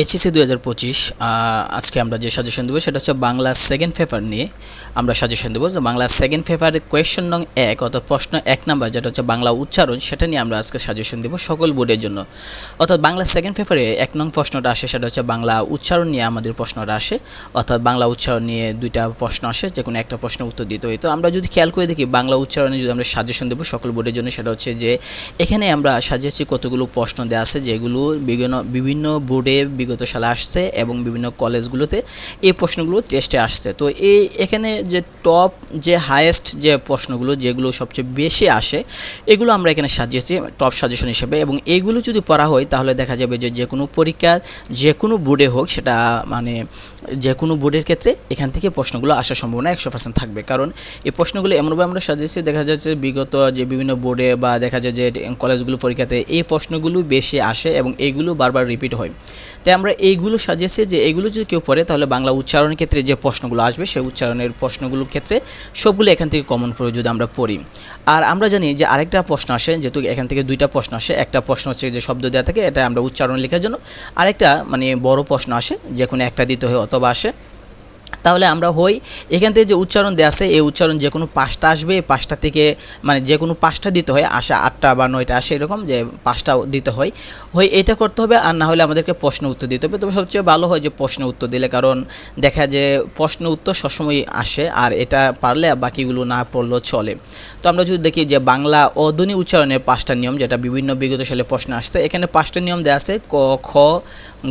HSC দু হাজার পঁচিশ আজকে আমরা যে সাজেশন দেবো সেটা হচ্ছে বাংলা সেকেন্ড পেপার নিয়ে আমরা সাজেশন দেবো। তো বাংলা সেকেন্ড পেপারের কোয়েশ্চন নং এক অর্থাৎ প্রশ্ন এক নাম্বার, যেটা হচ্ছে বাংলা উচ্চারণ, সেটা নিয়ে আমরা আজকে সাজেশন দেবো সকল বোর্ডের জন্য। অর্থাৎ বাংলা সেকেন্ড পেপারে এক নং প্রশ্নটা আসে, সেটা হচ্ছে বাংলা উচ্চারণ নিয়ে আমাদের প্রশ্নটা আসে। অর্থাৎ বাংলা উচ্চারণ নিয়ে দুইটা প্রশ্ন আসে, যে কোনো একটা প্রশ্ন উত্তর দিতে হয়। তো আমরা যদি খেয়াল করে দেখি, বাংলা উচ্চারণে যদি আমরা সাজেশন দেবো সকল বোর্ডের জন্য, সেটা হচ্ছে যে এখানে আমরা সাজিয়েছি কতগুলো প্রশ্ন দেওয়া আছে, যেগুলো বিভিন্ন বিভিন্ন বোর্ডে বিগত সালে আসছে এবং বিভিন্ন কলেজগুলোতে এই প্রশ্নগুলো টেস্টে আসছে। তো এই এখানে যে টপ যে হায়েস্ট যে প্রশ্নগুলো, যেগুলো সবচেয়ে বেশি আসে, এগুলো আমরা এখানে সাজিয়েছি টপ সাজেশন হিসেবে। এবং এইগুলো যদি পড়া হয়, তাহলে দেখা যাবে যে যে কোনো পরীক্ষা যে কোনো বোর্ডে হোক, সেটা মানে যে কোনো বোর্ডের ক্ষেত্রে এখান থেকে প্রশ্নগুলো আসার সম্ভাবনা একশো পার্সেন্ট থাকবে। কারণ এই প্রশ্নগুলো এমনভাবে আমরা সাজিয়েছি, দেখা যাচ্ছে বিগত যে বিভিন্ন বোর্ডে বা দেখা যায় যে কলেজগুলো পরীক্ষাতে এই প্রশ্নগুলো বেশি আসে এবং এইগুলো বারবার রিপিট হয়। তাই আমরা এইগুলো সাজিয়েছি যে এগুলো যদি কেউ পড়ে, তাহলে বাংলা উচ্চারণের ক্ষেত্রে যে প্রশ্নগুলো আসবে, সেই উচ্চারণের প্রশ্নগুলোর ক্ষেত্রে সবগুলো এখান থেকে কমন পড়ে যদি আমরা পড়ি। আর আমরা জানি যে আরেকটা প্রশ্ন আসে, যেহেতু এখান থেকে দুইটা প্রশ্ন আসে, একটা প্রশ্ন হচ্ছে যে শব্দ দেওয়া থাকে, এটা আমরা উচ্চারণ লেখার জন্য। আরেকটা মানে বড় প্রশ্ন আসে, যে কোনো একটা দিতে হয় অথবা আসে। তাহলে আমরা হই। এখান থেকে যে উচ্চারণ দেওয়া আছে, এই উচ্চারণ যে কোনো পাঁচটা আসবে পাঁচটা থেকে মানে যে কোনো পাঁচটা দিতে হয়, আসে আটটা বা নয়টা আসে এরকম যে পাঁচটা দিতে হয়। হই, এটা করতে হবে আর না হলে আমাদেরকে প্রশ্ন উত্তর দিতে হবে। তবে সবচেয়ে ভালো হয় যে প্রশ্ন উত্তর দিলে, কারণ দেখা যে প্রশ্ন উত্তর সবসময় আসে আর এটা পারলে বাকিগুলো না পড়লেও চলে। তো আমরা যদি দেখি যে বাংলা অধ্বনি উচ্চারণের পাঁচটা নিয়ম, যেটা বিভিন্ন বিগত সালে প্রশ্ন আসছে, এখানে পাঁচটা নিয়ম দেওয়া আছে, ক, খ,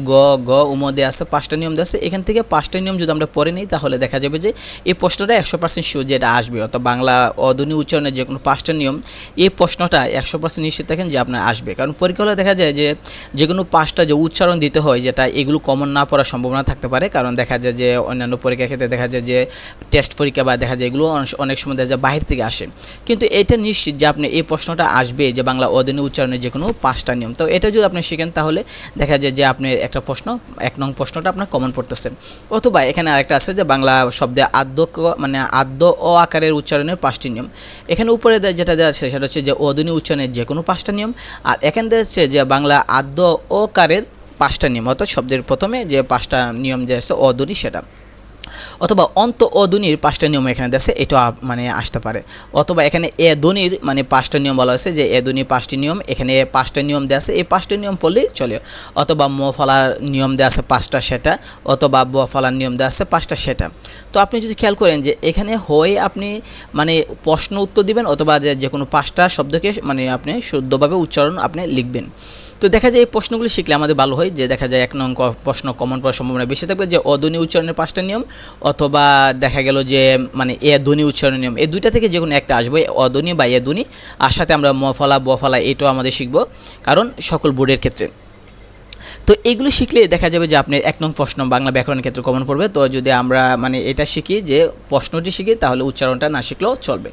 গ গ, উম দেওয়া আছে, পাঁচটা নিয়ম দেওয়া আছে। এখান থেকে পাঁচটা নিয়ম যদি আমরা পড়ে নিই তাহলে দেখা যাবে যে এই প্রশ্নটা একশো পার্সেন্ট শিওর যেটা আসবে। অর্থাৎ বাংলা অধ্বনি উচ্চারণের যে কোনো পাঁচটা নিয়ম, এই প্রশ্নটা একশো পার্সেন্ট নিশ্চিত থাকেন যে আপনার আসবে। কারণ পরীক্ষা হলে দেখা যায় যে যে কোনো পাঁচটা যে উচ্চারণ দিতে হয়, যেটা এগুলো কমন না পড়ার সম্ভাবনা থাকতে পারে। কারণ দেখা যায় যে অন্যান্য পরীক্ষার ক্ষেত্রে দেখা যায় যে টেস্ট পরীক্ষা বা দেখা যায় এগুলো অনেক- সময় দেখা যায় বাহির থেকে আসে। কিন্তু এটা নিশ্চিত যে আপনি এই প্রশ্নটা আসবে যে বাংলা অধ্বনি উচ্চারণের যে কোনো পাঁচটা নিয়ম। তো এটা যদি আপনি শিখেন তাহলে দেখা যায় যে আপনি একটা প্রশ্ন, এক নং প্রশ্নটা আপনার কমন পড়তেছেন অথবা এখানে আরেকটা আছে যে বাংলা শব্দে আদ্য মানে আদ্য অ আকারের উচ্চারণের পাঁচটি নিয়ম। এখানে উপরে যেটা দেওয়া আছে সেটা হচ্ছে যে অধ্বনি উচ্চারণের যে কোনো পাঁচটা নিয়ম। আর এখানে দেওয়া আছে যে বাংলা আদ্য অকারের কারের পাঁচটা নিয়ম। অর্থাৎ শব্দের প্রথমে যে পাঁচটা নিয়ম যে আছে, অধ্বনি সেটা। অথবা অন্ত ও ধ্বনির পাঁচটা নিয়ম এখানে দেশে এটা মানে আসতে পারে। অথবা এখানে এ ধ্বনির মানে পাঁচটা নিয়ম বলা হয়েছে যে এ ধ্বনির পাঁচটি নিয়ম, এখানে পাঁচটা নিয়ম দেওয়া আছে, এই পাঁচটা নিয়ম পড়লেই চলে। অথবা ম ফলার নিয়ম দেওয়া আছে পাঁচটা সেটা, অথবা ব ফলার নিয়ম দেওয়া আছে পাঁচটা সেটা। তো আপনি যদি খেয়াল করেন যে এখানে হয়ে আপনি মানে প্রশ্ন উত্তর দিবেন, অথবা যে কোনো পাঁচটা শব্দকে মানে আপনি শুদ্ধভাবে উচ্চারণ আপনি লিখবেন। তো দেখা যায় এই প্রশ্নগুলি শিখলে আমাদের ভালো হয়, যে দেখা যায় এক নং প্রশ্ন কমন পড়ার সম্ভাবনা বেশি থাকবে যে অধ্বনি উচ্চারণের পাঁচটা নিয়ম, অথবা দেখা গেল যে মানে এ ধ্বনি উচ্চারণের নিয়ম, এই দুইটা থেকে যে কোনো একটা আসবে, অধ্বনি বা এ ধ্বনি। আর সাথে আমরা মফলা বফলা এটাও আমাদের শিখব, কারণ সকল বোর্ডের ক্ষেত্রে। তো এগুলো শিখলে দেখা যাবে যে আপনি এক নং প্রশ্ন বাংলা ব্যাকরণ ক্ষেত্রে কমন পড়বে। তো যদি আমরা মানে এটা শিখি যে প্রশ্নটি শিখি, তাহলে উচ্চারণটা না শিখলেও চলবে।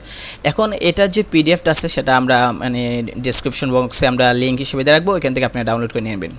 এখন এটার যে পিডিএফটা আছে, সেটা আমরা মানে ডিসক্রিপশন বক্সে আমরা লিঙ্ক হিসেবে দিয়ে রাখব। এখান থেকে আপনি ডাউনলোড করে নিয়ে নেবেন।